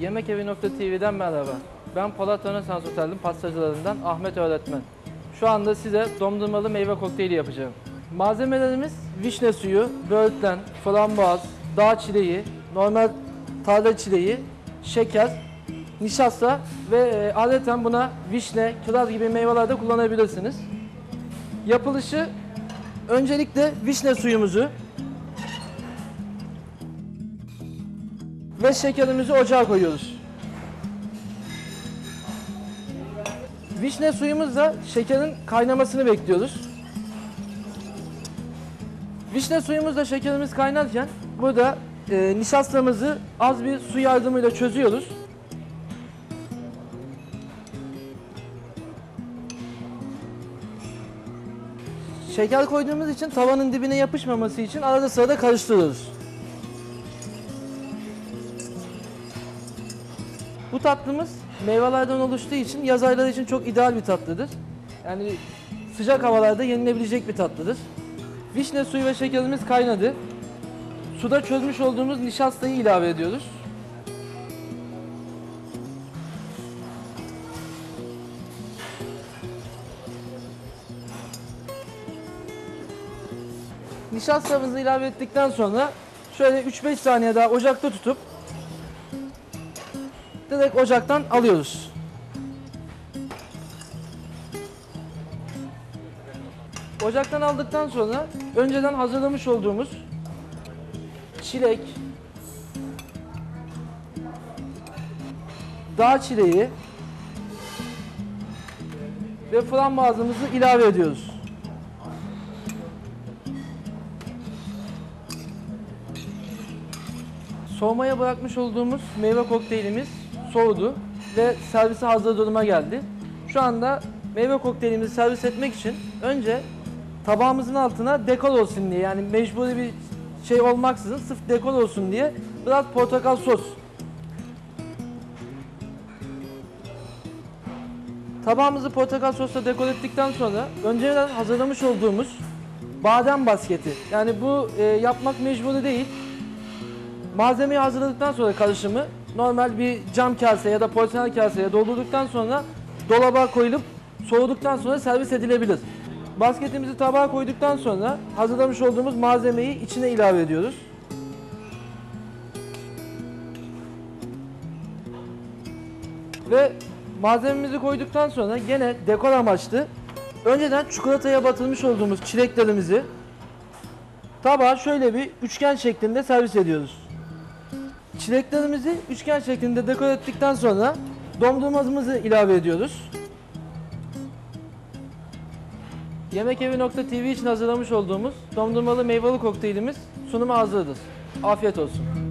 Yemekevi.tv'den merhaba. Ben Polat Rönesans Otel'in pastacılarından Ahmet Öğretmen. Şu anda size dondurmalı meyve kokteyli yapacağım. Malzemelerimiz vişne suyu, böğürtlen, frambuaz, dağ çileği, normal tarla çileği, şeker, nişasta ve e, adeten buna vişne, kiraz gibi meyveler de kullanabilirsiniz. Yapılışı öncelikle vişne suyumuzu ve şekerimizi ocağa koyuyoruz. Vişne suyumuzla şekerin kaynamasını bekliyoruz. Vişne suyumuzla şekerimiz kaynarken burada e, nişastamızı az bir su yardımıyla çözüyoruz. Şeker koyduğumuz için tavanın dibine yapışmaması için arada sırada karıştırıyoruz. Bu tatlımız meyvelerden oluştuğu için yaz ayları için çok ideal bir tatlıdır. Yani sıcak havalarda yenilebilecek bir tatlıdır. Vişne suyu ve şekerimiz kaynadı. Suda çözmüş olduğumuz nişastayı ilave ediyoruz. Nişastamızı ilave ettikten sonra şöyle 3-5 saniye daha ocakta tutup direkt ocaktan alıyoruz. Ocaktan aldıktan sonra önceden hazırlamış olduğumuz çilek, dağ çileği ve frambuazımızı ilave ediyoruz. Soğumaya bırakmış olduğumuz meyve kokteylimiz soğudu ve servise hazır duruma geldi. Şu anda meyve kokteylimizi servis etmek için önce tabağımızın altına dekor olsun diye yani mecburi bir şey olmaksızın sırf dekor olsun diye biraz portakal sos. Tabağımızı portakal sosla dekor ettikten sonra önceden hazırlamış olduğumuz badem basketi. Yani bu e, yapmak mecburi değil. Malzemeyi hazırladıktan sonra karışımı normal bir cam kase ya da porselen kaseye doldurduktan sonra dolaba koyulup soğuduktan sonra servis edilebilir. Basketimizi tabağa koyduktan sonra hazırlamış olduğumuz malzemeyi içine ilave ediyoruz. Ve malzememizi koyduktan sonra gene dekor amaçlı önceden çikolataya batırmış olduğumuz çileklerimizi tabağa şöyle bir üçgen şeklinde servis ediyoruz. Çileklerimizi üçgen şeklinde dekor ettikten sonra dondurmamızı ilave ediyoruz. Yemekevi.tv için hazırlamış olduğumuz dondurmalı meyveli kokteylimiz sunuma hazırdır. Afiyet olsun.